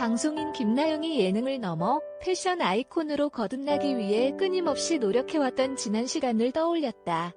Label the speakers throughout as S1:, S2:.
S1: 방송인 김나영이 예능을 넘어 패션 아이콘으로 거듭나기 위해 끊임없이 노력해왔던 지난 시간을 떠올렸다.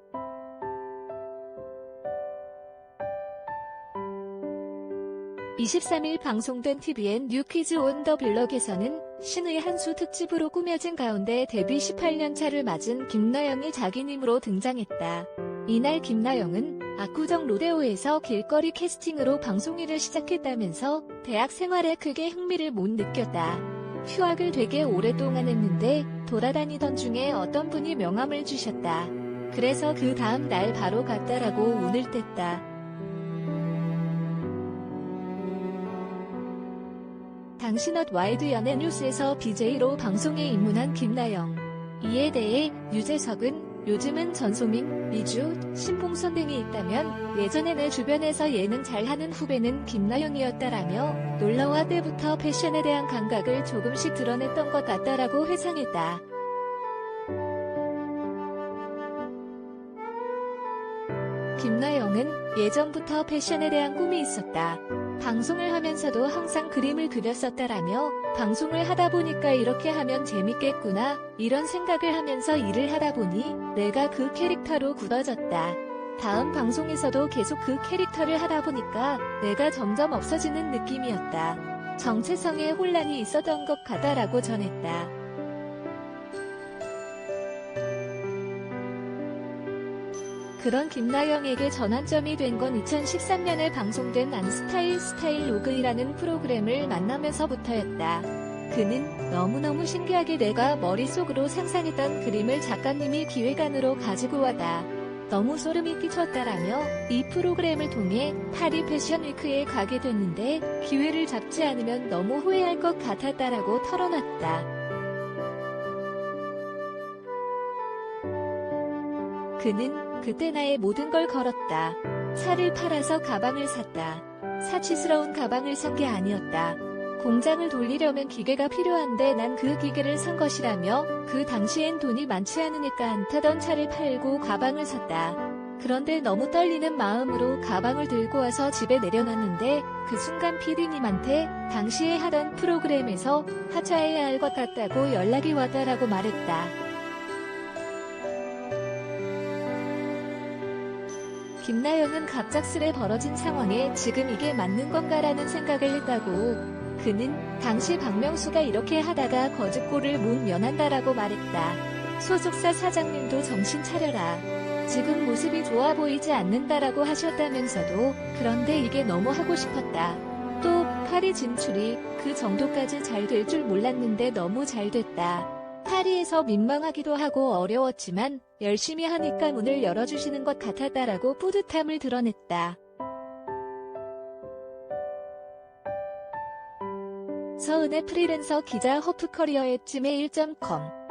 S1: 23일 방송된 TVN 뉴퀴즈 온 더 블럭에서는 신의 한수 특집으로 꾸며진 가운데 데뷔 18년 차를 맞은 김나영이 자기님으로 등장했다. 이날 김나영은 압구정 로데오에서 길거리 캐스팅으로 방송 일을 시작했다면서 대학 생활에 크게 흥미를 못 느꼈다. 휴학을 되게 오랫동안 했는데 돌아다니던 중에 어떤 분이 명함을 주셨다. 그래서 그 다음 날 바로 갔다라고 운을 뗐다. 당신옷 와이드 연예 뉴스에서 BJ로 방송에 입문한 김나영. 이에 대해 유재석은 요즘은 전소민, 미주, 신봉선 등이 있다면 예전에 내 주변에서 예능 잘하는 후배는 김나영이었다라며 놀러와 때부터 패션에 대한 감각을 조금씩 드러냈던 것 같다라고 회상했다. 김나영은 예전부터 패션에 대한 꿈이 있었다. 방송을 하면서도 항상 그림을 그렸었다라며 방송을 하다 보니까 이렇게 하면 재밌겠구나 이런 생각을 하면서 일을 하다 보니 내가 그 캐릭터로 굳어졌다. 다음 방송에서도 계속 그 캐릭터를 하다 보니까 내가 점점 없어지는 느낌이었다. 정체성에 혼란이 있었던 것 같다라고 전했다. 그런 김나영에게 전환점이 된 건 2013년에 방송된 안스타일 스타일 로그이라는 프로그램을 만나면서부터였다. 그는 너무너무 신기하게 내가 머릿속으로 상상했던 그림을 작가님이 기획안으로 가지고 와다. 너무 소름이 끼쳤다라며 이 프로그램을 통해 파리 패션 위크에 가게 됐는데 기회를 잡지 않으면 너무 후회할 것 같았다라고 털어놨다. 그는 그때 나의 모든 걸 걸었다. 차를 팔아서 가방을 샀다. 사치스러운 가방을 산 게 아니었다. 공장을 돌리려면 기계가 필요한데 난 그 기계를 산 것이라며 그 당시엔 돈이 많지 않으니까 안 타던 차를 팔고 가방을 샀다. 그런데 너무 떨리는 마음으로 가방을 들고 와서 집에 내려놨는데 그 순간 PD님한테 당시에 하던 프로그램에서 하차해야 할 것 같다고 연락이 왔다라고 말했다. 김나영은 갑작스레 벌어진 상황에 지금 이게 맞는 건가라는 생각을 했다고. 그는 당시 박명수가 이렇게 하다가 거짓골을 못 면한다라고 말했다. 소속사 사장님도 정신 차려라. 지금 모습이 좋아 보이지 않는다라고 하셨다면서도 그런데 이게 너무 하고 싶었다. 또 파리 진출이 그 정도까지 잘 될 줄 몰랐는데 너무 잘 됐다. 파리에서 민망하기도 하고 어려웠지만 열심히 하니까 문을 열어주시는 것 같았다라고 뿌듯함을 드러냈다. 서은의 프리랜서 기자 허프커리어 앱 gmail.com